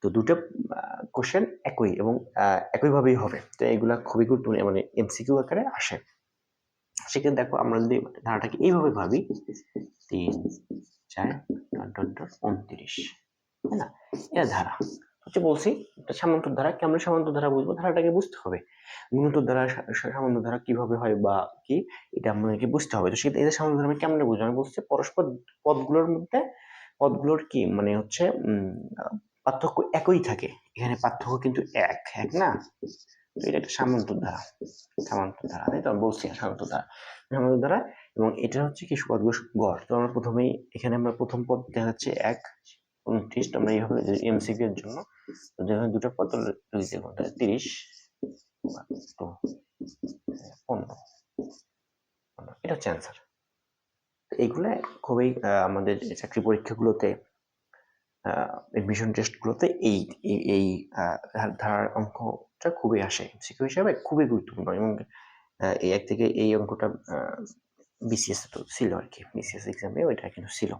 তো দুটো কোশ্চেন একই এবং একইভাবেই হবে। তো এগুলা খুবই গুরুত্বপূর্ণ মানে এমসিকিউ আকারে আসে। সেখানে দেখো আমরা যদি ধারাটাকে এইভাবে ভাবি, তিন, চার ডট ডট উনত্রিশ, তাই না? এটা ধারা। হচ্ছে বলছি এটা সামান্তর ধারা, কেমন সামান্তর ধারা বুঝব? ধারাটাকে বুঝতে হবে। গুণোত্তর ধারা সামান্তর ধারা কীভাবে হয় বা কি, এটা আমাদেরকে বুঝতে হবে। তো সেটা এটা সামান্তর ধারা আমি কেমনে বুঝব? আমি বলছি পরস্পর পদগুলোর মধ্যে, পদগুলোর কি মানে হচ্ছে পার্থক্য একই থাকে। এখানে পার্থক্য কিন্তু এক এক না? এটা একটা সামান্তর ধারা সামান্তর ধারা, তাই তো? আমি বলছি সামান্তর ধারা। সামান্তর ধারা, এবং এটা হচ্ছে কি পদগুলো গড়। তো আমরা প্রথমেই এখানে আমরা প্রথম পদ দেখা যাচ্ছে এক, উনত্রিশ আমরা এইভাবে এমসিকিউ এর জন্য যেখানে দুটো পদ লিখতে হবে তিরিশ পনেরো। এটা হচ্ছে অ্যান্সার এইগুলো খুবই আমাদের চাকরি পরীক্ষাগুলোতে এডমিশন টেস্টগুলোতে এই, এই- ধারার অঙ্কটা খুবই আসে। সিকিউ হিসাবে খুবই গুরুত্বপূর্ণ এবং এই এক থেকে এই অঙ্কটা বিসিএস তো ছিল আর কি। বিসিএস এক্সামে ওইটা কিন্তু ছিল।